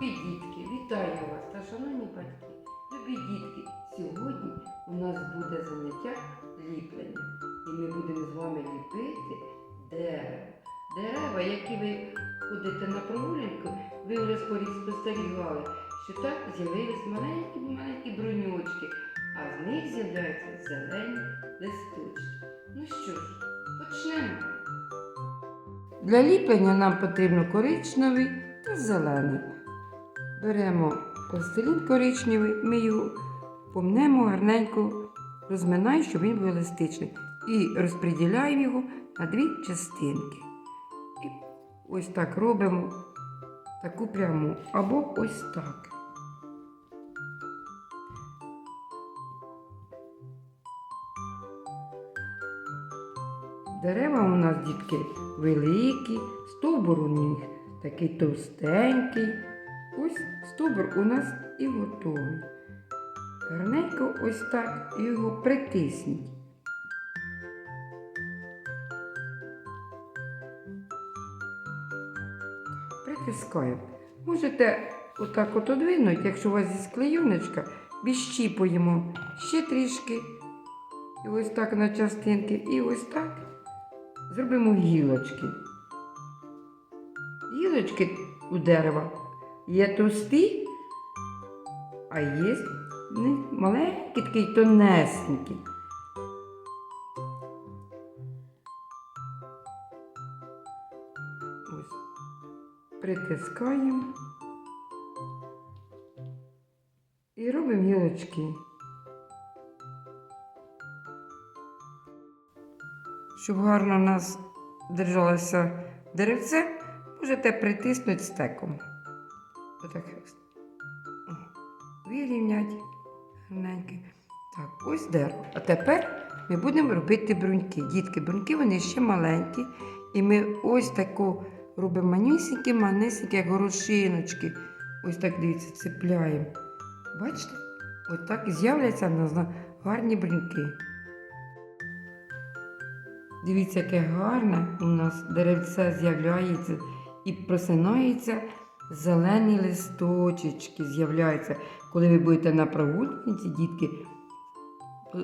Любі дітки, вітаю вас та шановні батьки. Любі дітки, сьогодні у нас буде заняття ліплення. І ми будемо з вами ліпити дерева. Дерева, які ви ходите на прогулянку, ви вже спостерігали, що так з'явились маленькі-маленькі бруньочки, а з них з'являються зелені листочки. Ну що ж, почнемо. Для ліплення нам потрібно коричневий та зелений. Беремо пластилін коричневий, ми його помнемо гарненько, розминаємо, щоб він був еластичний. І розподіляємо його на дві частинки. І ось так робимо таку пряму. Або ось так. Дерева у нас, дітки, великі, стовбур у них такий товстенький. Ось стовбур у нас і готовий. Гарненько ось так його притисніть. Притискаємо. Можете отак от одвинути, якщо у вас зі склеюночка, відщіпуємо ще трішки. І ось так на частинки. І ось так зробимо гілочки. Гілочки у дерева є товсті, а є маленькі, такий тонесенький. Ось. Притискаємо і робимо гілочки. Щоб гарно в нас держалося деревце, можете притиснути стеком. Отак. О, Вирівнять гарненько. Так, ось дерево. А тепер ми будемо робити бруньки. Дітки, бруньки вони ще маленькі. І ми ось таку робимо манюсінькі, манесенькі, як горошиночки. Ось так дивіться, цепляємо. Бачите? Ось так з'являться в нас гарні бруньки. Дивіться, яке гарне у нас деревце з'являється і просинаються зелені листочечки з'являються. Коли ви будете на прогулянці, дітки,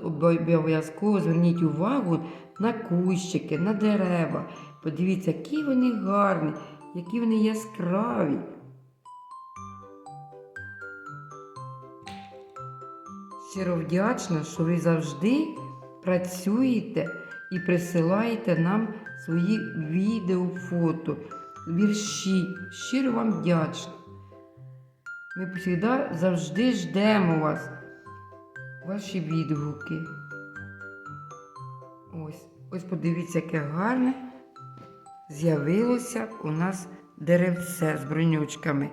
обов'язково зверніть увагу на кущики, на дерева. Подивіться, які вони гарні, які вони яскраві. Щиро вдячна, що ви завжди працюєте і присилаєте нам свої відео, фото, вірші. Щиро вам вдячна. Ми завжди, завжди ждемо вас, ваші відгуки. Ось, ось подивіться, яке гарне з'явилося у нас деревце з бронючками.